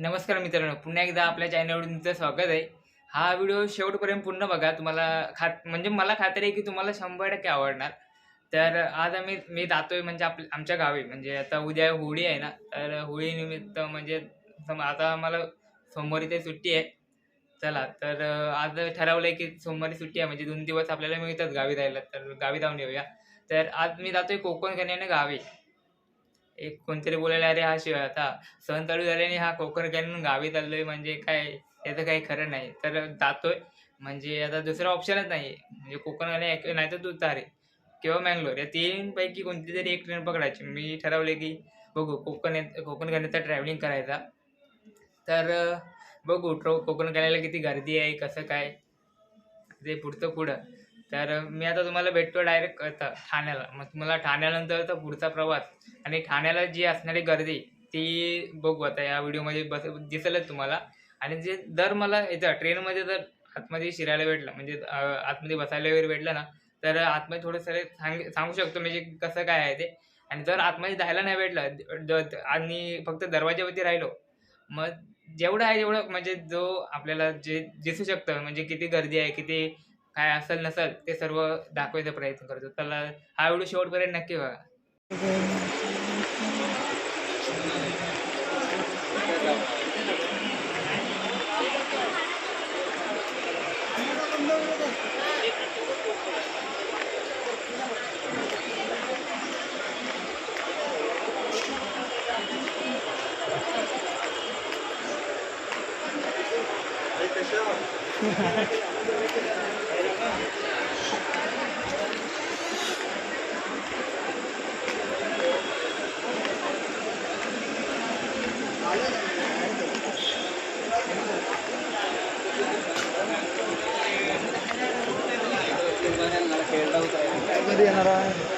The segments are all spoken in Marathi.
नमस्कार मित्रांनो पुन्हा एकदा आपल्या चॅनलवर तुमचं स्वागत आहे. हा व्हिडिओ शेवटपर्यंत पूर्ण बघा. तुम्हाला खात म्हणजे मला खात्री आहे की तुम्हाला शंभर टक्के आवडणार. तर आज आम्ही मी जातोय म्हणजे आप आमच्या गावी. म्हणजे आता उद्या होळी आहे ना तर होळीनिमित्त म्हणजे सम- आता मला सोमवारी ते सुट्टी आहे. चला तर आज ठरवलं आहे की सोमवारी सुट्टी आहे. म्हणजे दोन दिवस आपल्याला मिळतात गावी जायला. तर गावी जाऊन येऊया. तर आज मी जातोय कोकण कन्याने गावी. एक कोणतरी बोलायला अरे हा शिव आता सण चालू झाल्याने हा कोकण कॅन गावी चाललोय म्हणजे काय याचं काही खरं नाही. तर जातोय. म्हणजे आता दुसरा ऑप्शनच नाही म्हणजे कोकण आले नाही तर तुतारे किंवा मँगलोर या तीनपैकी कोणती तरी एक ट्रेन पकडायची. मी ठरवले की बघू कोकण कोकण कन्याचा ट्रॅव्हलिंग करायचा. तर बघू ट्रो कोकण कन्याला किती गर्दी आहे कसं काय ते पुढचं पुढं. तर मी आता तुम्हाला भेटतो डायरेक्ट आता ठाण्याला. मग तुम्हाला ठाण्यानंतरचा पुढचा प्रवास. आणि ठाण्याला जी असणारी गर्दी ती बघू आता या व्हिडिओमध्ये बस दिसेलच तुम्हाला. आणि जे दर मला याचं ट्रेनमध्ये जर आतमध्ये शिरायला भेटलं म्हणजे आतमध्ये बसायला वगैरे भेटलं ना तर आतमध्ये थोडंसं सांग सांगू शकतो म्हणजे कसं काय आहे ते. आणि जर आतमध्ये जायला नाही भेटलं आणि फक्त दरवाज्यावरती राहिलो मग जेवढं आहे तेवढं म्हणजे जो आपल्याला जे दिसू शकतं म्हणजे किती गर्दी आहे किती काय असेल नसेल ते सर्व दाखवायचा प्रयत्न करतो. त्याला हा व्हिडिओ शेवटपर्यंत नक्की बघा. कधी येणार आहे.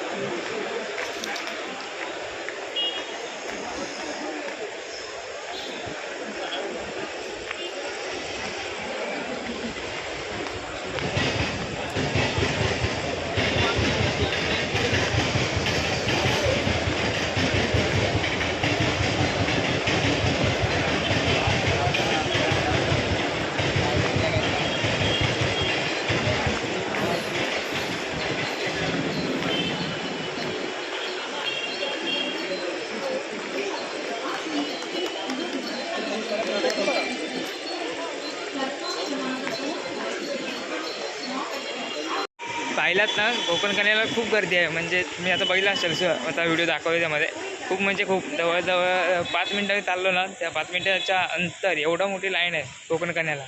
पाहिलात ना कोकण कन्याला खूप गर्दी आहे. म्हणजे मी आता बघितला असेल आता व्हिडिओ दाखवतो त्यामध्ये. खूप म्हणजे खूप जवळजवळ पाच मिनटं चाललो ना त्या पाच मिनटाच्या अंतर एवढं मोठी लाईन आहे कोकण कन्याला.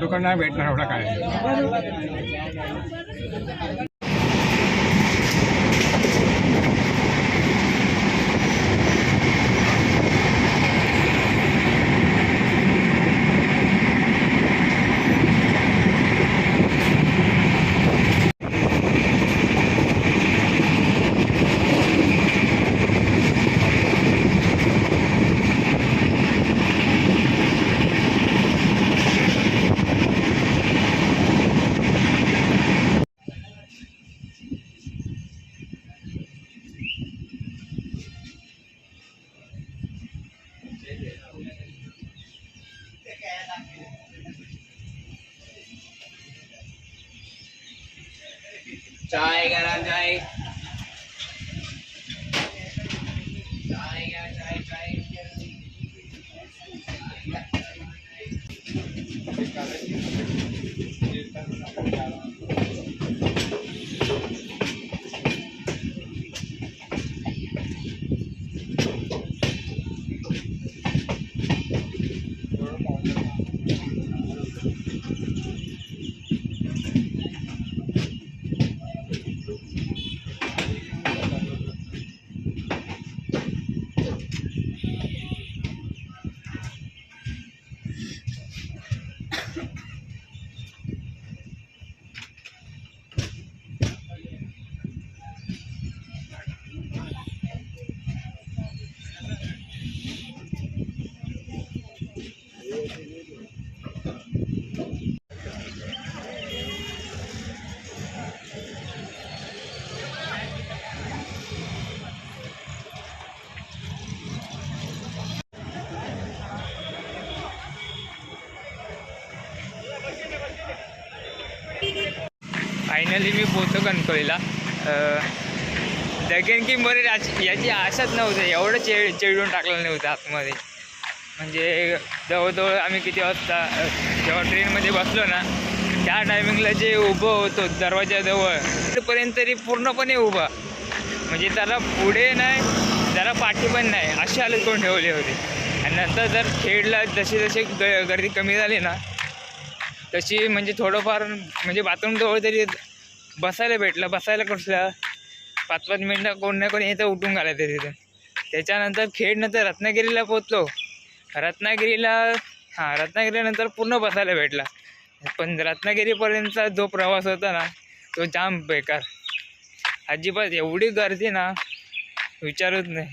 दुकान नाही भेटणार एवढा काय. चाय करा चाय चाय घ्या चाय चाय फायनली मी पोहतो कणकवलीला. दगेन की बरे याची आशाच नव्हती. एवढं चे चिडून टाकलं नव्हतं आतमध्ये. म्हणजे जवळजवळ आम्ही किती वाजता जेव्हा ट्रेनमध्ये बसलो ना त्या टायमिंगला जे उभं होतो दरवाजाजवळ तिथपर्यंत तरी पूर्णपणे उभा. म्हणजे त्याला पुढे नाही त्याला पाठी पण नाही अशी हालत करून ठेवली होती. आणि नंतर जर खेळला जशी जशी ग गर्दी कमी झाली ना तशी म्हणजे थोडंफार म्हणजे बाथरूम जवळ तरी बसायला भेटलं बसायला कसलं पाच पाच मिनटं कोण ना कोणी इथं उठून घालायचं तिथे. त्याच्यानंतर खेडनंतर रत्नागिरीला पोचलो रत्नागिरीला हां रत्नागिरीनंतर पूर्ण बसायला भेटला. पण रत्नागिरीपर्यंतचा जो प्रवास होता ना तो जाम बेकार. अजिबात एवढी गर्दी ना विचारूच नाही.